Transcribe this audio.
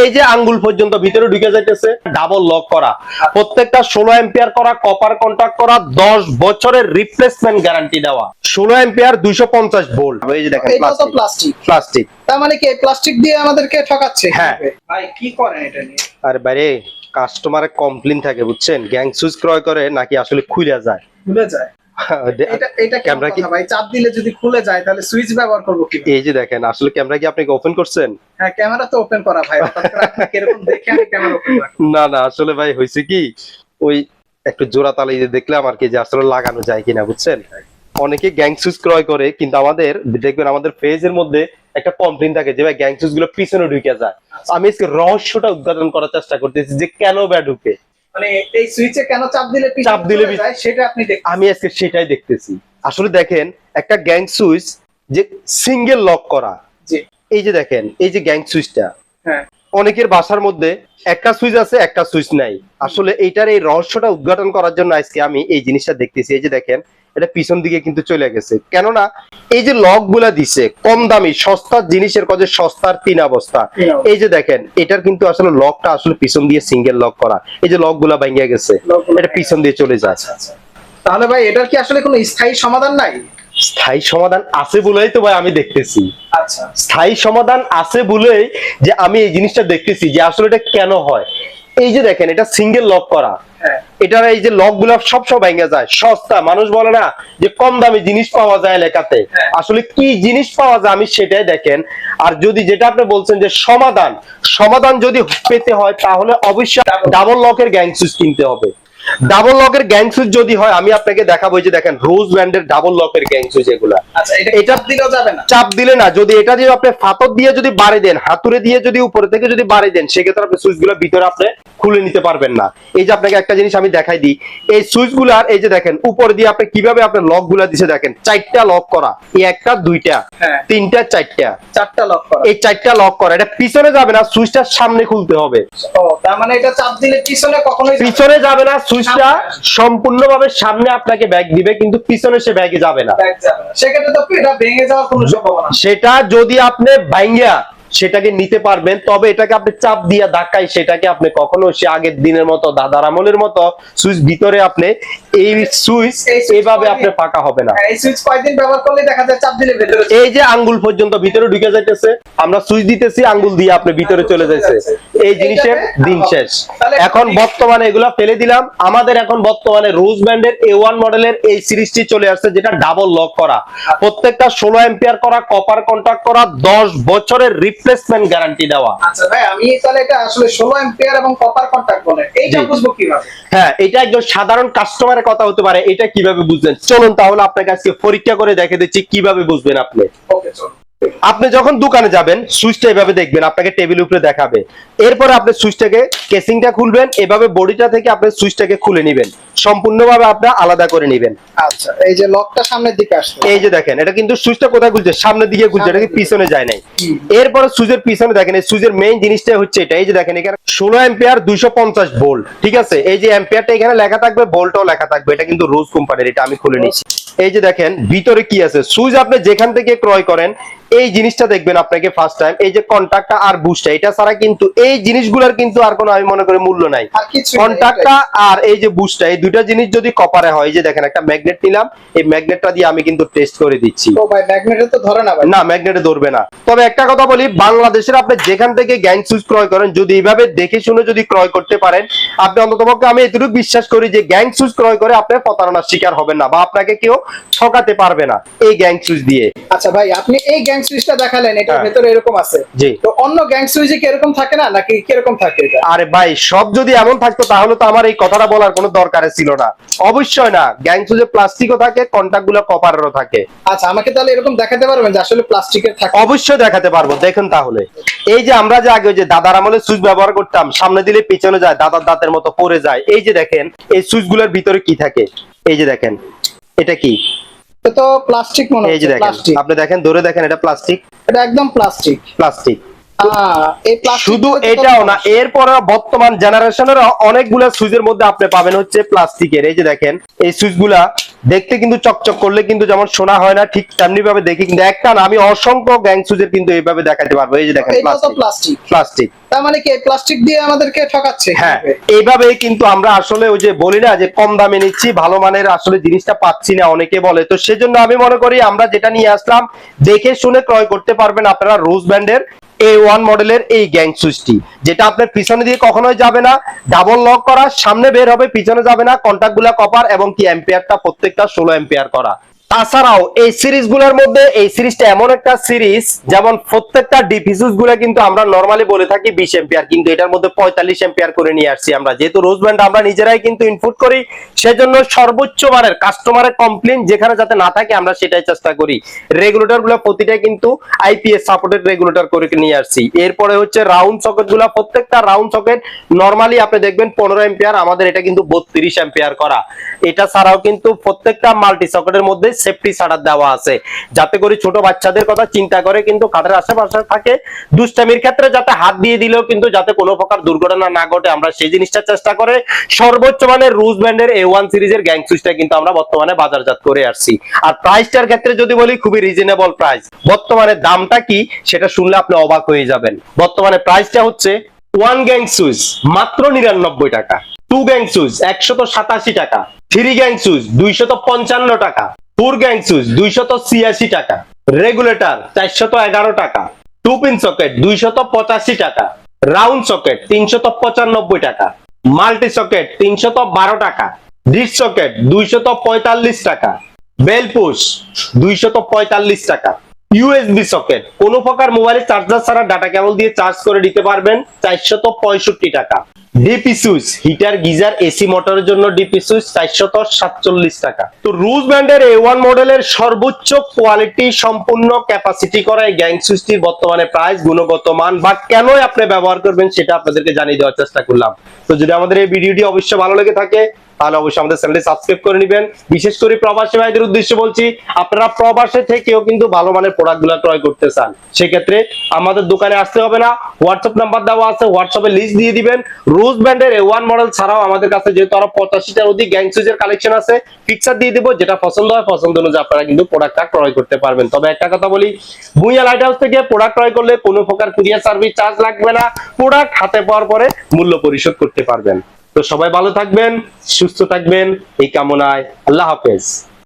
এই যে আঙ্গুল পর্যন্ত ভিতরে ঢুকে যাইতেছে ডাবল লক করা। প্রত্যেকটা ষোলো এম্পিয়ার করা কপার কন্ট্যাক্ট করা দশ বছরের রিপ্লেসমেন্ট গ্যারান্টি দেওয়া। ষোলো এম্পিয়ার দুইশো পঞ্চাশ ভোল্ট এই যে দেখেন প্লাস্টিক প্লাস্টিক তার মানে কি প্লাস্টিক দিয়ে আমাদেরকে ঠকাচ্ছে? হ্যাঁ। ভাই কি করেন এটা নিয়ে? আর বাইরে কাস্টমারের কমপ্লেন থাকে বুঝছেন? গ্যাং সুইচ ক্রয় করে নাকি আসলে খুলে যায়? খুলে যায়। এটা ক্যামেরা কি? ভাই? চাপ দিলে যদি খুলে যায় তাহলে সুইচ ব্যবহার করব কি এই যে দেখেন আসলে ক্যামেরা কি আপনি ওপেন করছেন? হ্যাঁ ক্যামেরা তো ওপেন করা ভাই। হঠাৎ করে আপনি কীরকম দেখে আমি ক্যামেরা ওপেন না না আসলে ভাই হয়েছে কি? ওই একটু জোড়া তালে দিয়ে দেখলাম আর কি যে আসলে লাগানো যায় কিনা বুঝছেন? অনেকে গ্যাং সুইচ ক্রয় করে কিন্তু আমাদের দেখবেন আমাদের পেজের মধ্যে একটা কমপ্লেন থাকে যে ভাই গ্যাং সুইচগুলো পিছনে ঢুকে যায়। আমি আজকে রহস্যটা উদ্ঘাটন করার চেষ্টা করতেছি যে কেন ব্যা ঢুকে? মানে এই সুইচে কেন চাপ দিলে চাপ দিলে চলে পিছ- যায় সেটা আপনি আমি আজকে সেটাই দেখতেছি। আসলে দেখেন একটা গ্যাং সুইচ যে সিঙ্গেল লক করা। এই যে দেখেন এই যে গ্যাং সুইচটা হ্যাঁ। অনেকের বাসার মধ্যে একটা সুইচ আছে একটা সুইচ নাই। আসলে এইটার এই রহস্যটা উদ্ঘাটন করার জন্য আজকে আমি এই জিনিসটা দেখতেছি। এই যে দেখেন এটা পিছন দিকে কিন্তু চলে গেছে। কেননা এই যে লকগুলা দিছে কম দামি সস্তার জিনিসের কাজে সস্তার তিন অবস্থা। এই যে দেখেন এটার কিন্তু আসলে লকটা আসলে পিছন দিয়ে সিঙ্গেল লক করা। এই যে লকগুলা ভেঙে গেছে এটা পিছন দিয়ে চলে যায়। আচ্ছা। তাহলে ভাই এটার কি আসলে কোনো স্থায়ী সমাধান নাই? স্থায়ী সমাধান আছে বলেই তো ভাই আমি দেখতেছি। আচ্ছা। স্থায়ী সমাধান আছে বলেই যে আমি এই জিনিসটা দেখতেছি যে আসলে এটা কেন হয়। এই যে দেখেন এটা সিঙ্গেল লক করা। হ্যাঁ। এটার এই যে লকগুলা সব সব ভেঙে যায় সস্তা। মানুষ বলে না যে কম দামি জিনিস পাওয়া যায় এলাকাতে হ্যাঁ। আসলে কি জিনিস পাওয়া যায় আমি সেটাই দেখেন। আর যদি যেটা আপনি বলছেন যে সমাধান সমাধান যদি পেতে হয় তাহলে অবশ্যই ডাবল লকের গ্যাং সুইচ কিনতে হবে। ডাবল লকের গ্যাং সুইচ যদি হয় আমি আপনাকে দেখাবো যে দেখেন রোজ ব্র্যান্ডের ডাবল লকের গ্যাং সুইচ এগুলা। আচ্ছা এটা দিলেও যাবে না? চাপ দিলে না যদি এটা দিয়ে আপনি ফাতর দিয়ে যদি বাড়ি দেন হাতুড়ে দিয়ে যদি উপরে থেকে যদি বাড়ি দেন সেক্ষেত্রে আপনি সুইচগুলো ভিতরে আপনি খুলে নিতে পারবেন না। এই যে আপনাকে একটা জিনিস আমি দেখাই দিই এই সুইচগুলার এই যে দেখেন উপরে দিয়ে আপনি কীভাবে আপনার লকগুলা দিছে দেখেন চারটা লক করা এই একটা দুইটা হ্যাঁ। তিনটা চারটা। চারটা লক করা। এই চারটা লক করা এটা পিছনে যাবে না সুইচটার সামনে খুলতে হবে। ও তার মানে এটা চাপ দিলে পিছনে কখনোই পিছনে যাবে না সুইচটা সম্পূর্ণভাবে সামনে আপনাকে ব্যাগ দিবে কিন্তু পিছনে সে ব্যাগে যাবে না। ব্যাক যাবে না। সেক্ষেত্রে তো এটা ভেঙে যাওয়ার কোনো সম্ভাবনা সেটা যদি আপনি ভাঙ্গিয়া সেটাকে নিতে পারবেন তবে এটাকে আপনি চাপ দিয়া ধাক্কাই সেটাকে আপনি কখনো সে আগের দিনের মতো দাদার আমলের মতো সুইচ ভিতরে আপনি এই সুইচ এই এইভাবে আপনি পাকা হবে না। হ্যাঁ, এই সুইচ কয়দিন ব্যবহার করলে দেখা যায় চাপ দিলে ভেতরে এই যে আঙ্গুল পর্যন্ত ভিতরে ঢুকে যাইতেছে আমরা সুইচ দিতেছি আঙ্গুল দিয়ে আপনি ভিতরে চলে যাচ্ছে এই জিনিসের দিন শেষ। এখন বর্তমানে এগুলা ফেলে দিলাম। আমাদের এখন বর্তমানে রোজ ব্যান্ডের এ ওয়ান মডেলের এই সিরিজটি চলে আসছে যেটা ডাবল লক করা। প্রত্যেকটা ষোলো এম্পিয়ার করা কপার কন্ট্যাক্ট করা দশ বছরের রিপ্লেসমেন্ট গ্যারান্টি দেওয়া। আচ্ছা ভাই আমি তাহলে এটা আসলে 16 एंपিয়ার এবং কপার কন্টাক্ট বলে এইটা। বুঝব কীভাবে? হ্যাঁ এটা একজন সাধারণ কাস্টমারের কথা হতে পারে এটা কীভাবে বুঝবেন? চলুন তাহলে আপনাকে আজকে পরীক্ষা করে দেখে দিচ্ছি কীভাবে বুঝবেন আপনি? ওকে চলো আপনি যখন দোকানে যাবেন সুইচটা এভাবে দেখবেন আপনাকে টেবিল উপরে দেখাবে। এরপরে আপনি সুইচটাকে কেসিংটা খুলবেন এভাবে বডিটা থেকে আপনি সুইচটাকে খুলে নেবেন। সম্পূর্ণভাবে আপনি আলাদা করে নেবেন। আচ্ছা এই যে লকটা সামনের দিকে আসছে এই যে দেখেন এটা কিন্তু সুইচটা কোথায় খুলছে? সামনের দিকে খুলছে এটা কি পিছনে যায় নাই। এরপরে সুইচের পিছনে দেখেন এই সুইচের মেইন জিনিসটা হচ্ছে এটা। এই যে দেখেন এখানে ষোলো এম্পিয়ার দুইশো পঞ্চাশ ভোল্ট ঠিক আছে? এই যে এম্পিয়ারটা এখানে লেখা থাকবে ভোল্টও লেখা থাকবে। এটা কিন্তু রোজ কোম্পানির এটা আমি খুলে নিচ্ছি। এই যে দেখেন ভিতরে কি আছে? সুইচ আপনি যেখান থেকে ক্রয় করেন এই জিনিসটা দেখবেন আপনাকে ফার্স্ট টাইম এই যে কন্টাক্টটা আর বুস্টটা এটা ছাড়া কিন্তু এই জিনিসগুলোর কিন্তু আর কোনো আমি মনে করি মূল্য নাই। আর কন্টাক্টটা আর এই যে বুস্টটা এই দুটা জিনিস যদি কপারে হয় এই যে দেখেন একটা ম্যাগনেট নিলাম এই ম্যাগনেটটা দিয়ে আমি কিন্তু টেস্ট করে দিচ্ছি। ও ভাই ম্যাগনেটে তো ধরে না ভাই। না ম্যাগনেটে ধরবে না। তবে একটা কথা বলি বাংলাদেশের আপনি যেখান থেকে গ্যাং সুইচ ক্রয় করেন যদি এইভাবে দেখে শুনে যদি ক্রয় করতে পারেন আপনি অন্ততপক্ষে আমি এতটুকু বিশ্বাস করি যে গ্যাং সুইচ ক্রয় করে আপনি প্রতারণার শিকার হবেন না বা আপনাকে কেউ ঠকাতে পারবে না এই গ্যাং সুইচ দিয়ে। আচ্ছা ভাই আপনি এই গ্যাং সুইচটা দেখালেন এটার হ্যাঁ। ভেতরে এরকম আছে। জি। তো অন্য গ্যাং সুইচে কি এরকম থাকে না নাকি কীরকম থাকে এটা? আরে ভাই সব যদি এমন থাকতো তাহলে তো আমার এই কথাটা বলার কোনো দরকার ছিল না। অবশ্যই না গ্যাং সুইচে প্লাস্টিকও থাকে কন্টাক্টগুলো কপারেরও থাকে। আচ্ছা আমাকে তাহলে এরকম দেখাতে পারবেন যে আসলে প্লাস্টিকের থাকে? অবশ্যই দেখাতে পারব দেখুন তাহলে। এই যে আমরা যে আগে যে দাদার আমলে সুইচ ব্যবহার করতাম সামনে দিলে পিছনে যায় দাদার দাঁতের মতো পড়ে যায়। এই যে দেখেন এই সুইচগুলোর ভিতরে কি থাকে? এই যে দেখেন এটা কি? এটা তো প্লাস্টিক মনে এই যে হচ্ছে দেখেন প্লাস্টিক আপনি দেখেন ধরে দেখেন এটা প্লাস্টিক এটা একদম প্লাস্টিক প্লাস্টিক শুধু এটাও না এরপরে বর্তমান জেনারেশনের অনেকগুলো সুইচের মধ্যে আপনি পাবেন হচ্ছে প্লাস্টিকের। এই যে দেখেন এই সুইচগুলা দেখতে কিন্তু চকচক করলে কিন্তু যেমন শোনা হয় না ঠিক তেমনি ভাবে দেখি কিন্তু একটা না আমি অসংখ্য গ্যাং সুইচের কিন্তু এইভাবে দেখাতে পারব। এই যে দেখেন প্লাস্টিক প্লাস্টিক তার মানে কি প্লাস্টিক দিয়ে আমাদেরকে ঠকাচ্ছে? হ্যাঁ এইভাবে কিন্তু আমরা আসলে ওই যে বলি না যে কম দামে নিচ্ছি ভালো মানের আসলে জিনিসটা পাচ্ছি না অনেকে বলে। তো সেজন্য আমি মনে করি আমরা যেটা নিয়ে আসলাম দেখে শুনে ক্রয় করতে পারবেন আপনারা রোজ ব্যান্ডের ওয়ান মডেলের এই গ্যাং সুইচটি যেটা আপনার পিছনে দিয়ে কখনোই যাবে না ডাবল লক করা, সামনে বের হবে, পিছনে যাবে না কন্টাক্টগুলা কপার এবং কি এম্পিয়ারটা প্রত্যেকটা ষোলো এম্পিয়ার করা। তাছাড়াও এই সিরিজগুলোর মধ্যে, এই সিরিজটা এমন একটা সিরিজ যেমন প্রত্যেকটা ডিফিসুসগুলো কিন্তু আমরা নর্মালি বলে থাকি বিশ এম্পিয়ার কিন্তু এটার মধ্যে পঁয়তাল্লিশ এম্পিয়ার করে নিয়ে আসছি আমরা। যেহেতু রোজ ব্যান্ড আমরা নিজেরাই কিন্তু ইনপুট করি, সেজন্য সর্বোচ্চ মানের কাস্টমারের কমপ্লেন যেখানে যাতে না থাকে, আমরা সেটাই চেষ্টা করি। রেগুলেটরগুলো প্রতিটাই কিন্তু আইপিএস সাপোর্টেড রেগুলেটর করে নিয়ে আসছি। এরপরে হচ্ছে রাউন্ড সকেটগুলো, প্রত্যেকটা রাউন্ড সকেট নর্মালি আপনি দেখবেন পনেরো এম্পিয়ার আমাদের এটা কিন্তু বত্রিশ এম্পিয়ার করা। এটা ছাড়াও কিন্তু প্রত্যেকটা মাল্টি সকেটের মধ্যে সেফটি ছাড়ার দেওয়া আছে। যাতে করে ছোট বাচ্চাদের কথা চিন্তা করে, কিন্তু খাটের আশেপাশে থাকে। দুষ্টামির ক্ষেত্রে যাতে হাত দিয়ে দিলেও কিন্তু যাতে কোনো প্রকার দুর্ঘটনা না ঘটে, আমরা সেই জিনিসটা চেষ্টা করে। সর্বোচ্চ মানের রুজ ব্যান্ডের এ ওয়ান সিরিজের গ্যাং সুইচটা কিন্তু আমরা বর্তমানে বাজারজাত করে আসছি। আর প্রাইসটার ক্ষেত্রে যদি বলি, খুবই রিজনেবল প্রাইস বর্তমানে দামটা কি সেটা শুনলে আপনি অবাক হয়ে যাবেন। বর্তমানে প্রাইসটা হচ্ছে ওয়ান গ্যাং সুইচ, মাত্র নিরানব্বই টাকা। টু গ্যাং সুইচ, একশত সাতাশি টাকা। থ্রি গ্যাং সুইচ, দুইশত পঞ্চান্ন টাকা। ফোর গ্যাং সুইচ দুইশত ছিয়াশি টাকা। রেগুলেটর চারশত এগারো টাকা। টু পিন সকেট দুইশত পঁচাশি টাকা। রাউন্ড সকেট তিনশত পঁচানব্বই টাকা। মাল্টি সকেট তিনশত বারো টাকা। ডিস সকেট দুইশত পঁয়তাল্লিশ টাকা। বেল পুশ দুইশত পঁয়তাল্লিশ টাকা। ইউএসবি সকেট কোনো প্রকার মোবাইলে চার্জার ছাড়া ডাটা কেবল দিয়ে চার্জ করে দিতে পারবেন চারশত পঁয়ষট্টি টাকা। সাতচল্লিশ টাকা। তো রুজ এ ওয়ান মডেলের সর্বোচ্চ কোয়ালিটি সম্পূর্ণ ক্যাপাসিটি বর্তমানে গুণগত মান, বা আপনি ব্যবহার করবেন সেটা আপনাদেরকে জানিয়ে দেওয়ার চেষ্টা করলাম। তো যদি আমাদের এই ভিডিওটি অবশ্যই ভালো লেগে থাকে তাহলে অবশ্যই আমাদের চ্যানেলটি সাবস্ক্রাইব করে নেবেন। বিশেষ করে প্রবাসী ভাইদের উদ্দেশ্যে বলছি, আপনারা প্রবাসে থেকেও কিন্তু ভালো মানের প্রোডাক্টগুলো ক্রয় করতে চান। সেক্ষেত্রে আমাদের দোকানে আসতে হবে না। হোয়াটসঅ্যাপ নাম্বার দেওয়া আছে হোয়াটসঅ্যাপে লিস্ট দিয়ে দিবেন। রোজ ব্র্যান্ডের এ ওয়ান মডেল ছাড়াও আমাদের কাছে যেহেতু আরও পঁচাশিটার অধিক গ্যাং সুইচের কালেকশন আছে পিকচার দিয়ে দিব, যেটা পছন্দ হয়, পছন্দ অনুযায়ী আপনারা কিন্তু প্রোডাক্টটা ক্রয় করতে পারবেন। তবে একটা কথা বলি, ভুইয়া লাইট হাউস থেকে প্রোডাক্ট ক্রয় করলে কোনো প্রকার কুরিয়ার সার্ভিস চার্জ লাগবে না। প্রোডাক্ট হাতে পাওয়ার পরে মূল্য পরিশোধ করতে পারবেন। তো সবাই ভালো থাকবেন সুস্থ থাকবেন এই কামনায় আল্লাহ হাফেজ।